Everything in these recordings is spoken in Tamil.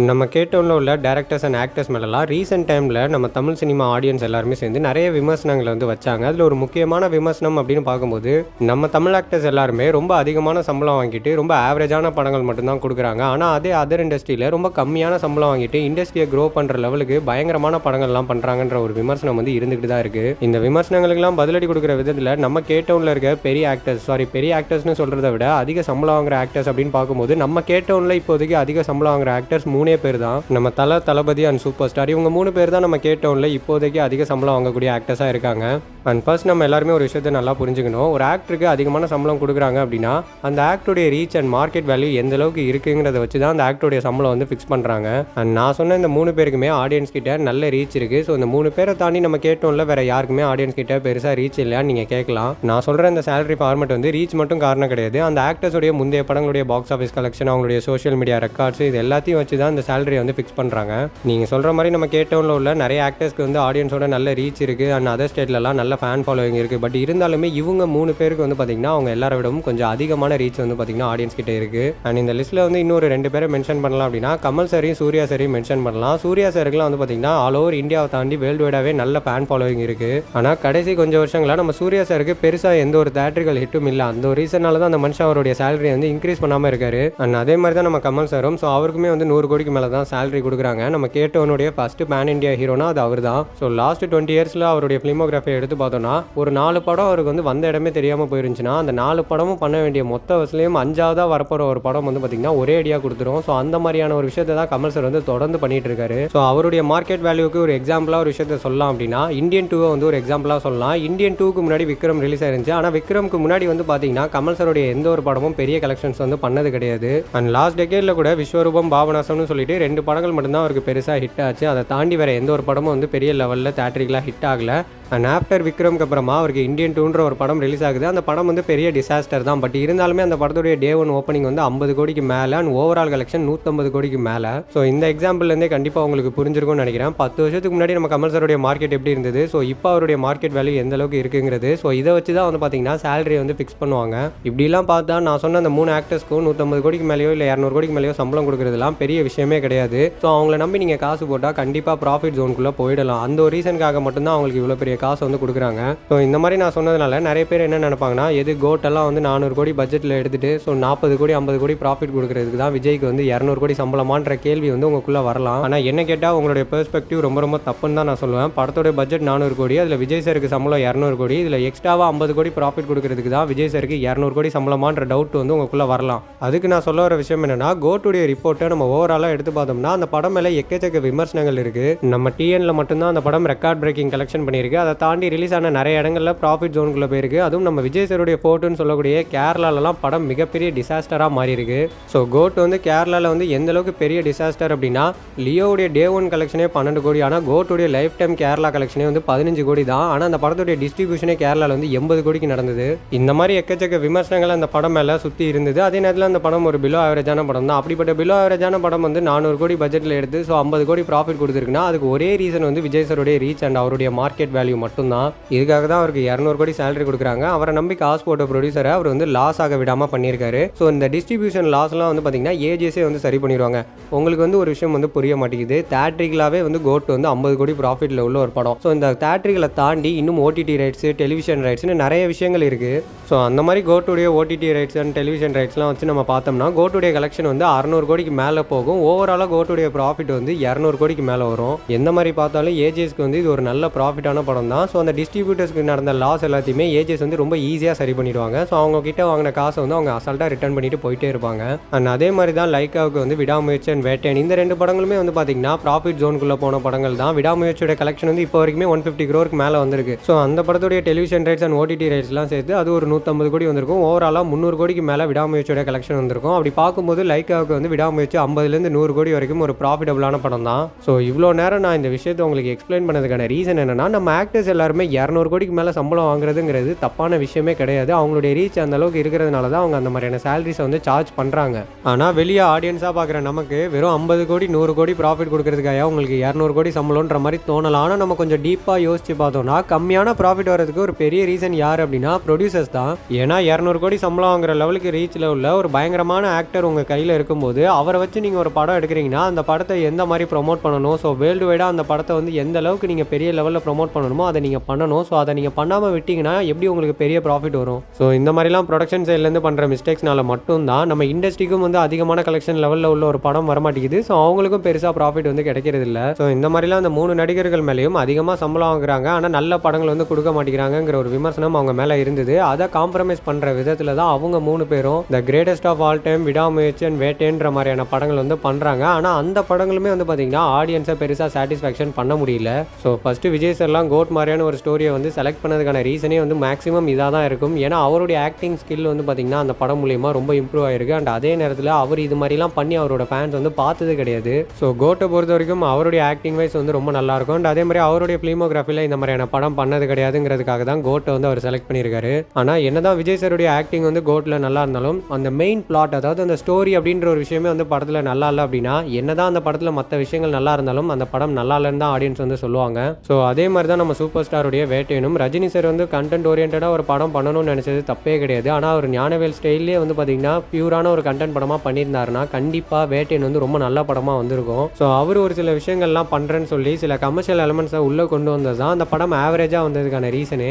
நம்ம கேட்டோம்ல உள்ள டேரக்டர்ஸ் அண்ட் ஆக்டர்ஸ் மேலலாம் ரீசெண்ட் டைமில் நம்ம தமிழ் சினிமா ஆடியன்ஸ் எல்லாருமே சேர்ந்து நிறைய விமர்சனங்களை வந்து வச்சாங்க. அதில் ஒரு முக்கியமான விமர்சனம் அப்படின்னு பார்க்கும்போது நம்ம தமிழ் ஆக்டர்ஸ் எல்லாருமே ரொம்ப அதிகமான சம்பளம் வாங்கிட்டு ரொம்ப ஆவரேஜான படங்கள் மட்டும்தான் கொடுக்குறாங்க. ஆனால் அதே அதர் இண்டஸ்ட்ரியில் ரொம்ப கம்மியான சம்பளம் வாங்கிட்டு இண்டஸ்ட்ரியை க்ரோ பண்ணுற லெவலுக்கு பயங்கரமான படங்கள்லாம் பண்ணுறாங்கன்ற ஒரு விமர்சனம் வந்து இருந்துகிட்டு தான் இருக்குது இந்த விமர்சனங்களுக்கெல்லாம் பதிலடி கொடுக்குற விதத்தில் நம்ம கேட்டோனில் இருக்க பெரிய ஆக்டர்ஸ் சாரி பெரிய ஆக்டர்ஸ்னு சொல்கிறத விட அதிக சம்பளம் வாங்குற ஆக்டர்ஸ் அப்படின்னு பார்க்கும்போது நம்ம கேட்டோனில் இப்போதைக்கு அதிக சம்பளம் வாங்குற ஆக்டர்ஸ் மூணு பேர் தான். நம்ம தல தளபதி அண்ட் சூப்பர் ஸ்டார் இவங்க மூணு பேர் தான் நம்ம கேட்டோம்ல இப்போதைக்கு அதிக சம்பளம் வாங்கக்கூடிய ஆக்டர்ஸாக இருக்காங்க. அண்ட் ஃபர்ஸ்ட் நம்ம எல்லாருமே ஒரு விஷயத்தை நல்லா புரிஞ்சுக்கணும். ஒரு ஆக்டருக்கு அதிகமான சம்பளம் கொடுக்குறாங்க அப்படின்னா அந்த ஆக்டருடைய ரீச் அண்ட் மார்க்கெட் வேல்யூ எந்த அளவுக்கு இருக்குங்கிறத வச்சு தான் அந்த ஆக்டருடைய சம்பளம் வந்து ஃபிக்ஸ் பண்ணுறாங்க அண்ட் நான் சொன்ன இந்த மூணு பேருக்குமே ஆடியன்ஸ் கிட்ட நல்ல ரீச் இருக்குது ஸோ இந்த மூணு பேரை தாண்டி நம்ம கேட்டோம்ல வேற யாருக்குமே ஆடியன்ஸ் கிட்ட பெருசாக ரீச் இல்லையான்னு நீங்கள் கேட்கலாம். நான் சொல்கிற இந்த சேலரி ஃபார்மெட் வந்து ரீச் மட்டும் காரணம் கிடையாது. அந்த ஆக்டர்ஸுடைய முந்தைய படங்களுடைய பாக்ஸ் ஆஃபீஸ் கலெக்ஷன் அவங்களுடைய சோஷியல் மீடியா ரெக்கார்ட்ஸ் இது எல்லாத்தையும் வச்சு தான் இந்த சேலரி வந்து ஃபிக்ஸ் பண்ணுறாங்க நீங்கள் சொல்கிற மாதிரி நம்ம கேட்டவனில் உள்ள நிறைய ஆக்டர்ஸ்க்கு வந்து ஆடியன்ஸோட நல்ல ரீச் இருக்குது அண்ட் அதர் ஸ்டேட்லலாம் நல்ல ஃபேன் ஃபாலோவிங் இருக்குது பட் இருந்தாலுமே இவங்க மூணு பேருக்கு வந்து பார்த்திங்கன்னா அவங்க எல்லாரை விடவும் கொஞ்சம் அதிகமான ரீச் வந்து பார்த்திங்கன்னா ஆடியன்ஸ் கிட்டே இருக்குது அண்ட் இந்த லிஸ்ட்டில் வந்து இன்னொரு ரெண்டு பேரை மென்ஷன் பண்ணலாம் அப்படின்னா கமல் சாரையும் சூர்யா சாரையும் மென்ஷன் பண்ணலாம். சூர்யா சாருக்குலாம் வந்து பார்த்திங்கன்னா ஆல் ஓவர் இந்தியாவை தாண்டி வேர்ல்டு வைடாகவே நல்ல ஃபேன் ஃபாலோவிங் இருக்குது ஆனால் கடைசி கொஞ்சம் வருஷங்களா நம்ம சூர்யா சாருக்கு பெருசாக எந்த ஒரு தேட்டர்கள் ஹிட்டும் இல்லை. அந்த ஒரு ரீசனால தான் அந்த மனுஷன் அவருடைய சேலரி வந்து இன்க்ரீஸ் பண்ணாமல் இருக்காரு. அண்ட் அதே மாதிரி தான் நம்ம கமல் சாரும் ஸோ அவருக்குமே வந்து நூறு கோடி கோடிக்கு மேலே தான் சேலரி கொடுக்குறாங்க. நம்ம கேட்டவனுடைய ஃபஸ்ட்டு பேன் இண்டியா ஹீரோனா அது அவர் தான் ஸோ லாஸ்ட் டுவெண்ட்டி இயர்ஸில் அவருடைய ஃபிலிமோகிராஃபி எடுத்து பார்த்தோம்னா ஒரு நாலு படம் அவருக்கு வந்து வந்த இடமே தெரியாமல் போயிருந்துச்சுன்னா அந்த நாலு படமும் பண்ண வேண்டிய மொத்த வசூலையும் அஞ்சாவதாக வரப்போகிற ஒரு படம் வந்து பார்த்திங்கன்னா ஒரே அடியாக கொடுத்துரும். ஸோ அந்த மாதிரியான ஒரு விஷயத்தை தான் கமல் சார் வந்து தொடர்ந்து பண்ணிட்டு இருக்காரு. ஸோ அவருடைய மார்க்கெட் வேல்யூக்கு ஒரு எக்ஸாம்பிளாக ஒரு விஷயத்தை சொல்லலாம் அப்படின்னா இந்தியன் டூவை வந்து ஒரு எக்ஸாம்பிளாக சொல்லலாம். இந்தியன் டூக்கு முன்னாடி விக்ரம் ரிலீஸ் ஆயிருந்துச்சு. ஆனால் விக்ரம்க்கு முன்னாடி வந்து பார்த்தீங்கன்னா கமல் சாருடைய எந்த ஒரு படமும் பெரிய கலெக்ஷன்ஸ் வந்து பண்ணது கிடையாது. அண்ட் லாஸ்ட் டெக்கேட்ல கூட விஸ்வரூபம் பாபநாசம்னு சொல்லிட்டு ரெண்டு படங்கள் மட்டும்தான் அவருக்கு பெருசாக ஹிட் ஆச்சு. அதை தாண்டி வேற எந்த ஒரு படமும் வந்து பெரிய லெவலில் தேட்டரிக்கலாக ஹிட் ஆகல. அண்ட் ஆஃப்டர் விக்ரம்க்கு அப்புறமா அவருக்கு இந்தியன் டூன்ற ஒரு படம் ரிலீஸ் ஆகுது. அந்த படம் வந்து பெரிய டிசாஸ்டர் தான். பட் இருந்தாலுமே அந்த படத்துடைய டே ஒன் ஓப்பனிங் வந்து ஐம்பது கோடிக்கு மேலே அண்ட் ஓவரால் கலெக்ஷன் நூற்றம்பது கோடிக்கு மேலே. ஸோ இந்த எக்ஸாம்பிள்லேருந்தே கண்டிப்பாக உங்களுக்கு புரிஞ்சிருக்கும்னு நினைக்கிறேன். பத்து வருஷத்துக்கு முன்னாடி நம்ம கமல் சாருடைய மார்க்கெட் எப்படி இருந்தது? ஸோ இப்போ அவருடைய மார்க்கெட் வேல்யூ எந்த அளவுக்கு இருக்குங்கிறது. ஸோ இதை வச்சு தான் வந்து பார்த்தீங்கன்னா சேலரி வந்து ஃபிக்ஸ் பண்ணுவாங்க. இப்படிலாம் பார்த்தா நான் சொன்ன அந்த மூணு ஆக்டர்ஸ்க்கும் நூற்றம்பது கோடிக்கு மேலேயோ இல்லை இரநூறு கோடிக்கு மேலேயோ சம்பளம் கொடுக்குறதுலாம் பெரிய விஷயமே கிடையாது. ஸோ அவங்கள நம்பி நீங்கள் காசு போட்டால் கண்டிப்பாக ப்ராஃபிட் ஜோனுக்குள்ளே போயிடலாம். அந்த ஒரு ரீசனுக்காக மட்டும்தான் அவங்களுக்கு இவ்வளோ பெரிய காசு வந்து கொடுக்குறாங்க. ஸோ இந்த மாதிரி நான் சொன்னதுனால நிறைய பேர் என்ன நினைப்பாங்கன்னா எது கோட்டெல்லாம் வந்து நானூறு கோடி பட்ஜெட்டில் எடுத்துகிட்டு ஸோ நாற்பது கோடி ஐம்பது கோடி ப்ராஃபிட் கொடுக்குறதுக்கு தான் விஜய்க்கு வந்து இரநூறு கோடி சம்பளமான்ற கேள்வி வந்து உங்களுக்குள்ளே வரலாம். ஆனால் என்ன கேட்டால் உங்களுடைய பெர்ஸ்பெக்டிவ் ரொம்ப ரொம்ப தப்புன்னு தான் நான் சொல்லுவேன். படத்தோட பட்ஜெட் நானூறு கோடி அதில் விஜய் சாருக்கு சம்பளம் இரநூறு கோடி இதில் எக்ஸ்ட்ராவாக ஐம்பது கோடி ப்ராஃபிட் கொடுக்குறதுக்கு தான் விஜய் சாருக்கு இரநூறு கோடி சம்பளமான்ற டவுட் வந்து உங்களுக்குள்ளே வரலாம். அதுக்கு நான் சொல்ல வர விஷயம் என்னன்னா கோட்டுடைய ரிப்போர்ட்டை நம்ம ஓவராலாக எடுத்து பார்த்தோம்னா அந்த படம் மேலே எக்கச்சக்க விமர்சனங்கள் இருக்குது நம்ம டிஎனில் மட்டும்தான் அந்த படம் ரெக்கார்ட் பிரேக்கிங் கலெக்ஷன் பண்ணியிருக்கு. அதை தாண்டி ரிலீஸ் ஆன நிறைய இடங்களில் ப்ராஃபிட் ஜோனுக்குள்ள போயிருக்கு. அதுவும் நம்ம விஜய் சாருடைய ஃபோட்டோன்னு சொல்லக்கூடிய கேரளாலலாம் படம் மிகப்பெரிய டிசாஸ்டராக மாறி இருக்கு ஸோ கோட் வந்து கேரளாவில் வந்து எந்த அளவுக்கு பெரிய டிசாஸ்டர் அப்படின்னா லியோவுடைய டே ஒன் கலெக்ஷனே பன்னெண்டு கோடி. ஆனால் கோட்டுடைய லைஃப் டைம் கேரளா கலெக்ஷனே வந்து பதினஞ்சு கோடி தான். ஆனால் அந்த படத்துடைய டிஸ்ட்ரிபியூஷனே கேரளாவில் வந்து எண்பது கோடிக்கு நடந்தது. இந்த மாதிரி எக்கச்சக்க விமர்சனங்கள் அந்த படம் மேலே சுற்றி இருந்தது. அதே நேரத்தில் அந்த படம் ஒரு பிலோ ஆவரேஜான படம் தான். அப்படிப்பட்ட பிலோ ஆவரேஜான படம் வந்து நானூறு கோடி பட்ஜெட்டில் எடுத்து ஸோ ஐம்பது கோடி ப்ராஃபிட் கொடுத்துருக்குன்னா அதுக்கு ஒரே ரீசன் வந்து விஜய் சருடைய ரீச் அண்ட் அவருடைய மார்க்கெட் வேல்யூ மட்டும்தான். இதுக்காக தான் அவருக்கு இரநூறு கோடி சேலரி கொடுக்குறாங்க. அவரை நம்பி காசு போட்ட ப்ரொடியூசரை அவர் வந்து லாஸ் ஆக விடாமல் பண்ணியிருக்காரு. ஸோ இந்த டிஸ்ட்ரிபியூஷன் லாஸ்லாம் வந்து பார்த்தீங்கன்னா ஏஜிஎஸே வந்து சரி பண்ணிடுவாங்க உங்களுக்கு வந்து ஒரு விஷயம் வந்து புரிய மாட்டேங்குது. தேட்ரிகலாகவே வந்து கோட் வந்து ஐம்பது கோடி ப்ராஃபிட்டில் உள்ள ஒரு படம். ஸோ இந்த தேட்ரிகளை தாண்டி இன்னும் ஓடிடி ரைட்ஸு டெலிவிஷன் ரைட்ஸ்னு நிறைய விஷயங்கள் இருக்குது ஸோ அந்த மாதிரி கோட்டுடைய ஓடிடி ரைட்ஸ் அண்ட் டெலிவிஷன் ரைட்ஸ்லாம் வச்சு நம்ம பார்த்தோம்னா கோட்டுடைய கலெக்ஷன் வந்து அறநூறு கோடிக்கு மேலே போகும். ஓவராலாக கோட்டுடைய ப்ராஃபிட் வந்து இரநூறு கோடிக்கு மேலே வரும். எந்த மாதிரி பார்த்தாலும் ஏஜிஎஸ்க்கு வந்து இது ஒரு நல்ல ப்ராஃபிட்டான படம் தான் ஸோ அந்த டிஸ்ட்ரிபியூட்டர்ஸ்க்கு நடந்த லாஸ் எல்லாத்தையுமே ஏஜஸ் வந்து ரொம்ப ஈஸியாக சரி பண்ணிடுவாங்க. ஸோ அவங்க கிட்ட வாங்கின காசை வந்து அவங்க அசால்ட்டாக ரிட்டர்ன் பண்ணிட்டு போயிட்டே இருப்பாங்க. அண்ட் அதே மாதிரி தான் லைக்காவுக்கு வந்து விடாமுயற்சி அண்ட் வேட்டன் இந்த ரெண்டு படங்களுமே வந்து பார்த்தீங்கன்னா ப்ராஃபிட் ஜோனுக்குள்ளே போன படங்கள் தான். விடாமுயற்சியோட கலெக்ஷன் வந்து இப்போ வரைக்குமே ஒன் ஃபிஃப்டி க்ரோருக்கு மேலே வந்திருக்கு. ஸோ அந்த படத்துடைய டெலிவிஷன் ரைட்ஸ் அண்ட் ஓடிடி ரைட்ஸ்லாம் சேர்த்து அது ஒரு நூற்றம்பது கோடி வந்திருக்கும். ஓவராலாக முந்நூறு கோடிக்கு மேலே விடாமுயற்சியோட கலெக்ஷன் வந்திருக்கும். அப்படி பார்க்கும்போது லைக்காவுக்கு வந்து விடாமுயற்சி ஐம்பதுலேருந்து நூறு கோடி வரைக்கும் ஒரு ப்ராஃபிட்டபுளான படம் தான் ஸோ இவ்வளோ நேரம் நான் இந்த விஷயத்தை உங்களுக்கு எக்ஸ்பிளைன் பண்ணதுக்கான ரீசன் என்னன்னா நம்ம ஆக்டர்ஸ் எல்லாருமே இரநூறு கோடிக்கு மேலே சம்பளம் வாங்குறதுங்கிறது தப்பான விஷயமே கிடையாது. அவங்களுடைய ரீச் அந்த அளவுக்கு இருக்கிறதுனால தான் அவங்க அந்த மாதிரியான சேலரிஸை வந்து சார்ஜ் பண்ணுறாங்க ஆனால் வெளியே ஆடியன்ஸாக பார்க்குற நமக்கு வெறும் ஐம்பது கோடி நூறு கோடி ப்ராஃபிட் கொடுக்கறதுக்காக உங்களுக்கு இரநூறு கோடி சம்பளம்ன்ற மாதிரி தோணலாம் ஆனால் நம்ம கொஞ்சம் டீப்பாக யோசிச்சு பார்த்தோம்னா கம்மியான ப்ராஃபிட் வரதுக்கு ஒரு பெரிய ரீசன் யார் அப்படின்னா ப்ரொடியூசர்ஸ் தான். ஏன்னா இரநூறு கோடி சம்பளம் வாங்குற லெவலுக்கு ரீச்சில் உள்ள ஒரு பயங்கரமான ஆக்டர் உங்கள் கையில் இருக்கும்போது அவரை வச்சு நீங்கள் ஒரு படம் எடுக்கிறீங்கன்னா அந்த படத்தை எந்த மாதிரி ப்ரொமோட் பண்ணணும்? ஸோ வேர்ல்டு வைடாக அந்த படத்தை வந்து எந்த அளவுக்கு நீங்கள் பெரிய லெவலில் ப்ரொமோட் பண்ணணுமோ அதை நீங்கள் பண்ணணும். ஸோ அதை நீங்கள் பண்ணாமல் விட்டிங்கன்னா எப்படி உங்களுக்கு பெரிய ப்ராஃபிட் வரும்? ஸோ இந்த மாதிரிலாம் ப்ரொடக்ஷன் சைட்லேருந்து பண்ணுற மிஸ்டேக்ஸ்னால மட்டும்தான் நம்ம இண்டஸ்ட்ரிக்கும் வந்து அதிகமான கலெக்ஷன் லெவலில் உள்ள ஒரு படம் வரமாட்டேங்குது. ஸோ அவங்களுக்கும் பெருசாக ப்ராஃபிட் வந்து கிடைக்கிறது இல்லை. ஸோ இந்த மாதிரிலாம் அந்த மூணு நடிகர்கள் மேலேயும் அதிகமாக சம்பளம் வாங்குறாங்க. ஆனால் நல்ல படங்கள் வந்து கொடுக்க மாட்டேங்கிறாங்கங்கிற ஒரு விமர்சனம் அவங்க மேலே இருந்தது. அதை காம்ப்ரமைஸ் பண்ணுற விதத்தில் தான் அவங்க மூணு பேரும் the greatest of all time Vidaamuyarchi and வேட்டேன்ற மாதிரியான படங்கள் வந்து பண்ணுறாங்க ஆனால் அந்த படங்களுமே வந்து பார்த்தீங்கன்னா ஆடியன்ஸை பெருசாக சாட்டிஸ்ஃபேக்ஷன் பண்ண முடியல. ஸோ ஃபஸ்ட்டு விஜய் சார்லாம் கோட் மாதிரியான ஒரு ஸ்டோரியை வந்து செலக்ட் பண்ணதுக்கான ரீசனே வந்து மேக்ஸிமம் இதாக தான் இருக்கும். ஏன்னா அவருடைய ஆக்டிங் ஸ்கில் வந்து பார்த்திங்கன்னா அந்த படம் மூலியமா ரொம்ப இம்ப்ரூவ் ஆயிருக்கு. அண்ட் அதே நேரத்தில் அவர் இது மாதிரிலாம் பண்ணி அவரோட ஃபேன்ஸ் வந்து பார்த்தது கிடையாது. ஸோ கோட்டை பொறுத்த வரைக்கும் அவருடைய ஆக்டிங் வைஸ் வந்து ரொம்ப நல்லா இருக்கும். அண்ட் அதே மாதிரி அவருடைய ஃபிலிமோகிராஃபியில் இந்த மாதிரியான படம் பண்ணது கிடையாதுங்கிறதுக்காக தான் கோட்டை வந்து அவர் செலக்ட் பண்ணியிருக்காரு. ஆனால் என்னதான் விஜய் சாருடைய ஆக்டிங் வந்து கோட்டில் நல்லா இருந்தாலும் அந்த மெயின் பிளாட் அதாவது அந்த ஸ்டோரி அப்படின்ற ஒரு விஷயமே வந்து படத்தில் நல்லா இல்லை அப்படின்னா என்னதான் அந்த படத்தில் மற்ற விஷயங்கள் நல்லா இருந்தாலும் அந்த படம் நல்லா இல்லைன்னு தான் ஆடியன்ஸ் வந்து சொல்லுவாங்க. ஸோ அதே மாதிரி தான் நம்ம சூப்பர் ஸ்டாருடைய வேட்டையனும் ரஜினி சார் வந்து கண்டென்ட் ஓரியன்டாக ஒரு படம் பண்ணணும்னு நினச்சது தப்பே கிடையாது. ஆனால் அவர் ஞானவேல் ஸ்டைல்லே வந்து பார்த்தீங்கன்னா பியூரான ஒரு கண்டென்ட் படமாக பண்ணியிருந்தாருன்னா கண்டிப்பாக வேட்டையன் வந்து ரொம்ப நல்ல படமாக வந்திருக்கும். ஸோ அவர் ஒரு சில விஷயங்கள்லாம் பண்ணுறேன்னு சொல்லி சில கமர்ஷியல் எலமெண்ட்ஸை உள்ளே கொண்டு வந்தது தான் அந்த படம் ஆவரேஜாக வந்ததுக்கான ரீசனே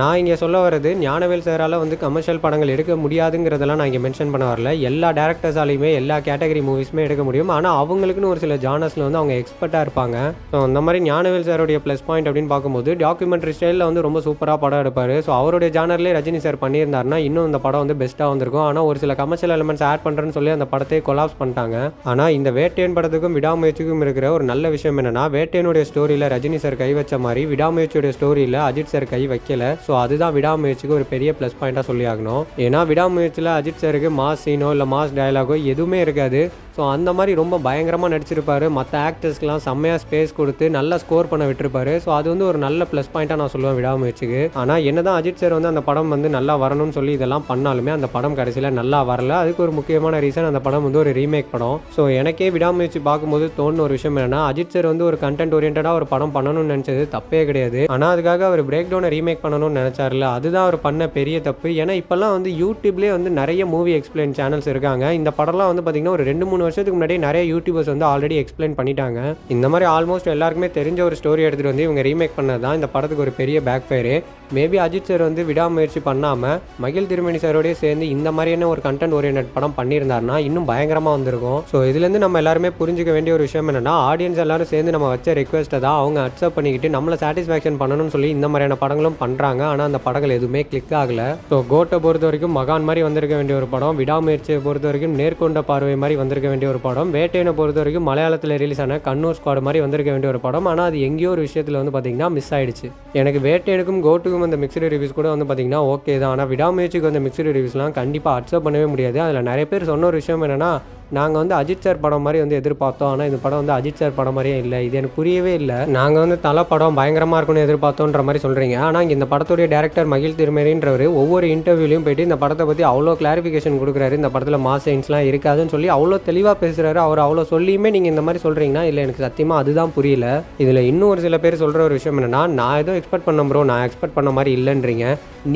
நான் இங்கே சொல்ல வர்றது ஞானவேல் சாரால் வந்து கமர்ஷியல் படங்கள் எடுக்க முடியாதுங்கிறதெல்லாம் நான் இங்கே மென்ஷன் பண்ண வரல. எல்லா டேரக்டர்ஸாலையுமே எல்லா கேட்டகரி மூவிஸுமே எடுக்க முடியும். ஆனால் அவங்களுக்குன்னு ஒரு சில ஜானர்ஸில் வந்து அவங்க எக்ஸ்பர்ட்டாக இருப்பாங்க. ஸோ அந்த மாதிரி ஞானவேல் சாருடைய ப்ளஸ் பாயிண்ட் அப்படின்னு பார்க்கும்போது டாக்குமெண்ட்ரி ஸ்டைலில் வந்து ரொம்ப சூப்பராக படம் எடுப்பார். ஸோ அவருடைய ஜானர்லேயே ரஜினி சார் பண்ணியிருந்தாருன்னா இன்னும் இந்த படம் வந்து பெஸ்ட்டாக வந்திருக்கும். ஆனால் ஒரு சில கமர்ஷியல் எலிமெண்ட்ஸ் ஆட் பண்ணுறேன்னு சொல்லி அந்த படத்தை கொலாப்ஸ் பண்ணிட்டாங்க. ஆனால் இந்த வேட்டையன் படத்துக்கும் விடாமுயற்சிக்கும் இருக்கிற ஒரு நல்ல விஷயம் என்னென்னா வேட்டையனுடைய ஸ்டோரியில் ரஜினி சார் கை வச்ச மாதிரி விடாமுயற்சியுடைய ஸ்டோரியில் அஜித் சார் கை வைக்கல. ஸோ அதுதான் விடாமுயற்சிக்கு ஒரு பெரிய ப்ளஸ் பாயிண்டாக சொல்லி ஆகணும் ஏன்னா விடாமுயற்சியில் அஜித் சாருக்கு மாஸ் சீனோ இல்லை மாஸ் டயலாகோ எதுவுமே இருக்காது. ஸோ அந்த மாதிரி ரொம்ப பயங்கரமாக நடிச்சிருப்பாரு. மற்ற ஆக்டர்ஸ்க்கெலாம் செம்மையாக ஸ்பேஸ் கொடுத்து நல்லா ஸ்கோர் பண்ண விட்டுருப்பாரு. ஸோ அது வந்து ஒரு நல்ல ப்ளஸ் பாயிண்ட்டாக நான் சொல்லுவேன் விடாமுயற்சிக்கு. ஆனால் என்ன தான் அஜித் சார் வந்து அந்த படம் வந்து நல்லா வரணும்னு சொல்லி இதெல்லாம் பண்ணாலுமே அந்த படம் கடைசியில் நல்லா வரல. அதுக்கு ஒரு முக்கியமான ரீசன் அந்த படம் வந்து ஒரு ரீமேக் படம். ஸோ எனக்கே விடாமுயற்சி பார்க்கும்போது தோணுன ஒரு விஷயம் என்னன்னா அஜித் சார் வந்து ஒரு கண்டென்ட் ஓரியன்டாக ஒரு படம் பண்ணணும்னு நினச்சது தப்பே கிடையாது. ஆனால் அதுக்காக அவர் பிரேக் டவுனை ரீமேக் பண்ணணும்னு நினச்சார்ல அதுதான் அவர் பண்ண பெரிய தப்பு. ஏன்னா இப்போல்லாம் வந்து யூடியூப்லேயே வந்து நிறைய மூவி எக்ஸ்பிளைன் சேனல்ஸ் இருக்காங்க. இந்த படம்லாம் வந்து பார்த்தீங்கன்னா ஒரு ரெண்டு மூணு வருஷத்துக்கு முன்னாடி நிறைய யூடியூபர்ஸ் வந்து ஆல்ரெடி எக்ஸ்பிளைன் பண்ணிட்டாங்க. இந்த மாதிரி ஆல்மோஸ்ட் எல்லாருக்குமே தெரிஞ்ச ஒரு ஸ்டோரி எடுத்துகிட்டு வந்து இவங்க ரீமேக் பண்ணது தான் இந்த படத்துக்கு ஒரு பெரிய backfire maybe Ajith sir வந்து விடாமுயற்சி பண்ணாமல் மகிழ் திருமணி சாரோடய சேர்ந்து இந்த மாதிரியான ஒரு கண்டென்ட் ஓரியன்ட் படம் பண்ணியிருந்தாருன்னா இன்னும் பயங்கரமாக வந்திருக்கும். ஸோ இதுலேருந்து நம்ம எல்லாருமே புரிஞ்சிக்க வேண்டிய ஒரு விஷயம் என்னன்னா ஆடியன்ஸ் எல்லாரும் சேர்ந்து நம்ம வச்ச ரெக்வஸ்ட்டை தான் அவங்க அக்செப்ட் பண்ணிக்கிட்டு நம்மளை சாட்டிஸ்ஃபேக்ஷன் பண்ணணும்னு சொல்லி இந்த மாதிரியான படங்களும் பண்ணுறாங்க ஆனால் அந்த படங்கள் எதுவுமே கிளிக் ஆகலை. ஸோ கோட்டை பொறுத்த வரைக்கும் மகான் மாதிரி வந்திருக்க வேண்டிய ஒரு படம் விடாமுயற்சியை பொறுத்த வரைக்கும் நேர்கொண்ட பார்வை மாதிரி வந்திருக்க வேண்டிய ஒரு படம். வேட்டையனை பொறுத்த வரைக்கும் மலையாளத்தில் ரிலீஸ் ஆன கண்ணூர் ஸ்குவாட் மாதிரி வந்திருக்க வேண்டிய ஒரு படம். ஆனால் அது எங்கேயோ ஒரு விஷயத்தில் வந்து பார்த்தீங்கன்னா மிஸ் ஆயிடுச்சு. எனக்கு வேட்டையனுக்கும் கோட்டுக்கும் அந்த மிக்சடு ரிவ்யூஸ் கூட வந்து பார்த்தீங்கன்னா ஓகே தான். ஆனால் விடாமுயற்சிக்கு அந்த மிக்சடு ரிவ்யூஸ்லாம் கண்டிப்பாக அக்செப்ட் பண்ணவே முடியாது. அதில் நிறைய பேர் சொன்ன ஒரு விஷயம் என்னன்னா நாங்கள் வந்து அஜித் சார் படம் மாதிரி வந்து எதிர்பார்த்தோம். ஆனால் இந்த படம் வந்து அஜித் சார் படம் மாதிரியே இல்லை. இது எனக்கு புரியவே இல்லை. நாங்கள் வந்து தலை படம் பயங்கரமாக இருக்கும்னு எதிர்பார்த்தோன்ற மாதிரி சொல்கிறீங்க ஆனால் இங்கே இந்த படத்துடைய டேரக்டர் மகிழ் திருமேரின்றவர் ஒவ்வொரு இன்டர்வியூலையும் போயிட்டு இந்த படத்தை பற்றி அவ்வளோ கிளாரிஃபிகேஷன் கொடுக்குறாரு. இந்த படத்தில் மாஸ் சயின்ஸ்லாம் இருக்காதுன்னு சொல்லி அவ்வளோ தெளிவாக பேசுகிறாரு அவர் அவ்வளோ சொல்லியுமே நீங்கள் இந்த மாதிரி சொல்கிறீங்கன்னா இல்லை எனக்கு சத்தியமாக அதுதான் புரியல. இதில் இன்னும் ஒரு சில பேர் சொல்கிற ஒரு விஷயம் என்னென்னா நான் ஏதோ எக்ஸ்பெக்ட் பண்ண ப்ரோ நான் எக்ஸ்பெக்ட் பண்ண மாதிரி இல்லைன்றீங்க.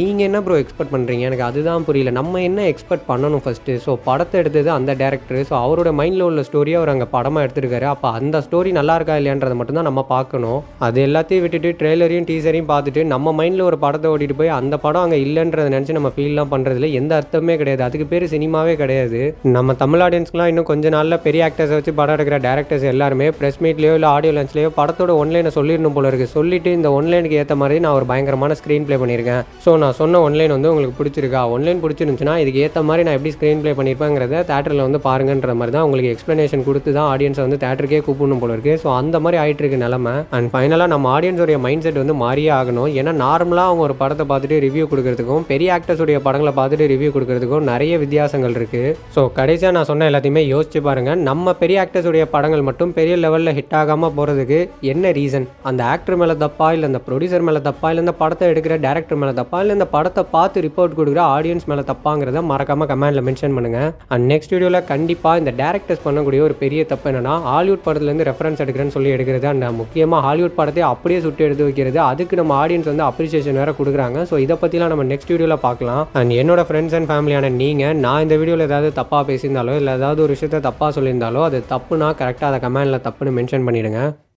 நீங்கள் என்ன ப்ரோ எக்ஸ்பெக்ட் பண்ணுறீங்க எனக்கு அதுதான் புரியல. நம்ம என்ன எக்ஸ்பெக்ட் பண்ணணும் ஃபஸ்ட்டு ஸோ படத்தை எடுத்தது அந்த டேரக்டர் ஸோ அவரோட மைண்டில் உள்ள ஸ்டோரியை அவர் அங்கே படமாக எடுத்திருக்காரு. அப்போ அந்த ஸ்டோரி நல்லா இருக்கா இல்லையான்றதை மட்டும்தான் நம்ம பார்க்கணும். அது எல்லாத்தையும் விட்டுட்டு ட்ரெய்லரையும் டீசரையும் பார்த்துட்டு நம்ம மைண்டில் ஒரு படத்தை ஓட்டிட்டு போய் அந்த படம் அங்கே இல்லைன்றதை நினச்சி நம்ம ஃபீல்லாம் பண்ணுறதுல எந்த அர்த்தமே கிடையாது. அதுக்கு பேர் சினிமாவே கிடையாது. நம்ம தமிழ் ஆடியன்ஸ்க்குலாம் இன்னும் கொஞ்ச நாளில் பெரிய ஆக்டர்ஸை வச்சு படம் எடுக்கிற டேரக்டர்ஸ் எல்லாருமே ப்ரெஸ் மீட்லேயோ இல்லை ஆடியோ லன்ச்லேயோ படத்தோட ஒன்லைனை சொல்லிடணும் போல இருக்குது சொல்லிட்டு இந்த ஒன்லைனுக்கு ஏற்ற மாதிரி நான் ஒரு பயங்கரமான ஸ்க்ரீன் ப்ளே பண்ணியிருக்கேன். ஸோ நான் சொன்ன ஒன்லைன் வந்து உங்களுக்கு பிடிச்சிருக்கா? ஒன்லைன் பிடிச்சிருந்துச்சுன்னா இதுக்கு ஏற்ற மாதிரி நான் எப்படி ஸ்க்ரீன் ப்ளே பண்ணியிருப்பேங்கிறத தேட்டரில் வந்து பாருங்க. பண்ணுங்கன்ற மாதிரி தான் உங்களுக்கு எக்ஸ்ப்ளனேஷன் கொடுத்து தான் ஆடியன்ஸை வந்து தேட்டருக்கே கூப்பிடணும் போல இருக்குது ஸோ அந்த மாதிரி ஆயிட்டு இருக்கு நிலமை அண்ட் ஃபைனலாக நம்ம ஆடியன்ஸோடைய மைண்ட் செட் வந்து மாறியே ஆகணும். ஏன்னா நார்மலாக அவங்க ஒரு படத்தை பார்த்துட்டு ரிவ்யூ கொடுக்கறதுக்கும் பெரிய ஆக்டர்ஸுடைய படங்களை பார்த்துட்டு ரிவ்யூ கொடுக்கறதுக்கும் நிறைய வித்தியாசங்கள் இருக்குது ஸோ கடைசியாக நான் சொன்ன எல்லாத்தையுமே யோசிச்சு பாருங்கள் நம்ம பெரிய ஆக்டர்ஸுடைய படங்கள் மட்டும் பெரிய லெவலில் ஹிட் ஆகாமல் போகிறதுக்கு என்ன ரீசன் அந்த ஆக்டர் மேலே தப்பா? இல்லை அந்த ப்ரொடியூசர் மேலே தப்பா? இல்லை இந்த படத்தை எடுக்கிற டேரக்டர் மேலே தப்பா? இல்லை இந்த படத்தை பார்த்து ரிப்போர்ட் கொடுக்குற ஆடியன்ஸ் மேலே தப்பாங்கிறத மறக்காமல் கமெண்ட்ல மென்ஷன் பண்ணுங்கள் அண்ட் நெக்ஸ்ட் வீடியோவில் கண்டிப்பாக இந்த டேரக்டர்ஸ் பண்ணக்கூடிய ஒரு பெரிய தப்பு என்னன்னா ஹாலிவுட் படத்துலேருந்து ரெஃபரன்ஸ் எடுக்கிறேன்னு சொல்லி எடுக்கிறது அண்ட் முக்கியமாக ஹாலிவுட் படத்தை அப்படியே சுட்டு எடுத்து வைக்கிறது அதுக்கு நம்ம ஆடியன்ஸ் வந்து அப்ரிசியேஷன் வேறு கொடுக்குறாங்க. ஸோ இதை பற்றிலாம் நம்ம நெக்ஸ்ட் வீடியோவில் பார்க்கலாம். அண்ட் என்னோட ஃப்ரெண்ட்ஸ் அண்ட் ஃபேமிலியான நீங்கள் நான் இந்த வீடியோவில் ஏதாவது தப்பாக பேசியிருந்தாலோ இல்லை ஏதாவது ஒரு விஷயத்த தப்பாக சொல்லியிருந்தாலோ அது தப்புனா கரெக்டாக அதை கமெண்டில் தப்புன்னு மென்ஷன் பண்ணிவிடுங்க